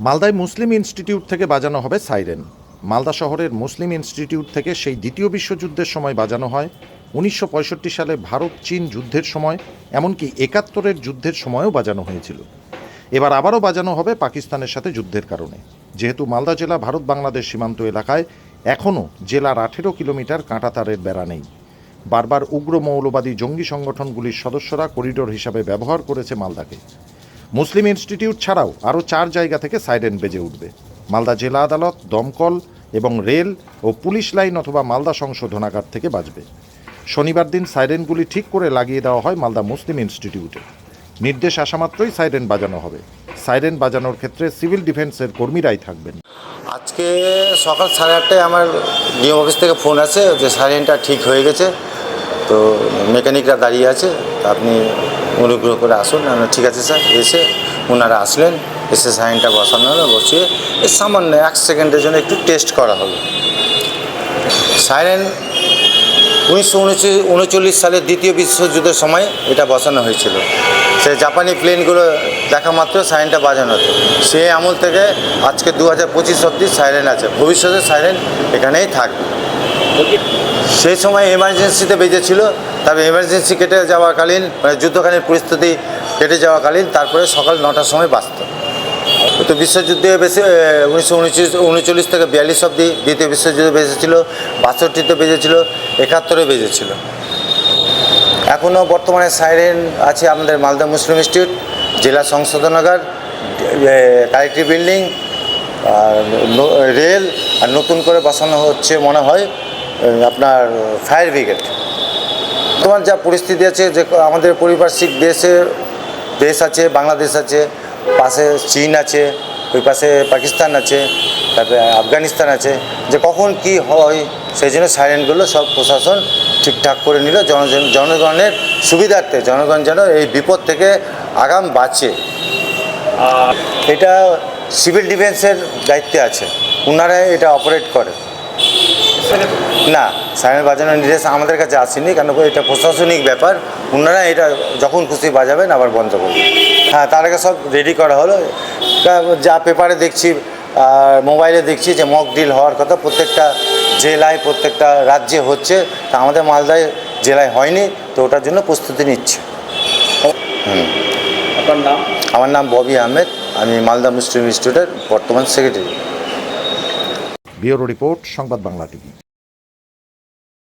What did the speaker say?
মালদায় মুসলিম ইনস্টিটিউট থেকে বাজানো হবে সাইরেন। মালদা শহরের মুসলিম ইনস্টিটিউট থেকে সেই দ্বিতীয় বিশ্বযুদ্ধের সময় বাজানো হয়। উনিশশো পঁয়ষট্টি সালে ভারত চীন যুদ্ধের সময়, এমনকি একাত্তরের যুদ্ধের সময়ও বাজানো হয়েছিল। এবার আবারও বাজানো হবে পাকিস্তানের সাথে যুদ্ধের কারণে। যেহেতু মালদা জেলা ভারত বাংলাদেশ সীমান্ত এলাকায়, এখনও জেলার আঠেরো কিলোমিটার কাঁটাতারের বেড়া নেই। বারবার উগ্র মৌলবাদী জঙ্গি সংগঠনগুলির সদস্যরা করিডোর হিসাবে ব্যবহার করেছে মালদাকে। মুসলিম ইনস্টিটিউট ছাড়াও আরও চার জায়গা থেকে সাইরেন বেজে উঠবে। মালদা জেলা আদালত, দমকল এবং রেল ও পুলিশ লাইন অথবা মালদা সংশোধনাগার থেকে বাজবে শনিবার দিন সাইরেনগুলি ঠিক করে লাগিয়ে দেওয়া হয় মালদা মুসলিম ইনস্টিটিউটে। নির্দেশ আসা মাত্রই সাইরেন বাজানো হবে। সাইরেন বাজানোর ক্ষেত্রে সিভিল ডিফেন্সের কর্মীরাই থাকবেন। আজকে সকাল সাড়ে আটটায় আমার ডিএম অফিস থেকে ফোন আছে যে সাইরেনটা ঠিক হয়ে গেছে। তো মেকানিকরা দাঁড়িয়ে আছে আপনি অনুগ্রহ করে আসুন। ঠিক আছে, স্যার। এসে ওনারা আসলেন, এসে সাইনটা বসানো হলো, বসিয়ে এই সামান্য এক সেকেন্ডের জন্য একটু টেস্ট করা হলো। সাইরেন, উনিশশো উনচল্লিশ সালের দ্বিতীয় বিশ্বযুদ্ধের সময় এটা বসানো হয়েছিল। সে জাপানি প্লেনগুলো দেখা মাত্র সাইরেনটা বাজানো হতো। সে আমল থেকে আজকে দু হাজার পঁচিশ অব্দি সাইরেন আছে। ভবিষ্যতে সাইরেন এখানেই থাকবে। সেই সময় এমার্জেন্সিতে বেজেছিল তবে এমার্জেন্সি কেটে যাওয়াকালীন মানে যুদ্ধকালীন পরিস্থিতি কেটে যাওয়াকালীন, তারপরে সকাল নটার সময় বাঁচত। তো বিশ্বযুদ্ধে বেশি উনিশশো উনচল্লিশ থেকে বিয়াল্লিশ অব্দি দ্বিতীয় বিশ্বযুদ্ধে বেজেছিল বাষট্টিতে বেজেছিল একাত্তরে বেজেছিল এখনও বর্তমানে সাইরেন আছে আমাদের মালদা মুসলিম ইনস্টিটিউট জেলা সংশোধনাগার কালেক্টিভ বিল্ডিং, আর রেল, আর নতুন করে বসানো হচ্ছে মনে হয় আপনার ফায়ার ব্রিগেড। বর্তমান যা পরিস্থিতি আছে যে আমাদের পরিপার্শ্বিক দেশে দেশ আছে বাংলাদেশ আছে পাশে চীন আছে ওই পাশে পাকিস্তান আছে তারপরে আফগানিস্তান আছে যে কখন কি হয় সেই জন্য সাইরেনগুলো সব প্রশাসন ঠিকঠাক করে নিল। জনজন জনগণের সুবিধার্থে জনগণ যেন এই বিপদ থেকে আগাম বাঁচে। এটা সিভিল ডিফেন্সের দায়িত্বে আছে। ওনারা এটা অপারেট করে। না সাইরেন বাজানোর নির্দেশ আমাদের কাছে আসেনি কেন এটা প্রশাসনিক ব্যাপার। ওনারা এটা যখন খুশি বাজাবেন আবার বন্ধ করবেন। হ্যাঁ তার আগে সব রেডি করা হলো। তা যা পেপারে দেখছি আর মোবাইলে দেখছি যে মক ডিল হওয়ার কথা প্রত্যেকটা জেলায় প্রত্যেকটা রাজ্যে হচ্ছে। তা আমাদের মালদায় জেলায় হয়নি তো ওটার জন্য প্রস্তুতি নিচ্ছে। আপনার নাম? আমার নাম ববি আহমেদ। আমি মালদা মুসলিম ইনস্টিটিউটের বর্তমান সেক্রেটারি ব্যুরো রিপোর্ট সংবাদ বাংলা টিভি।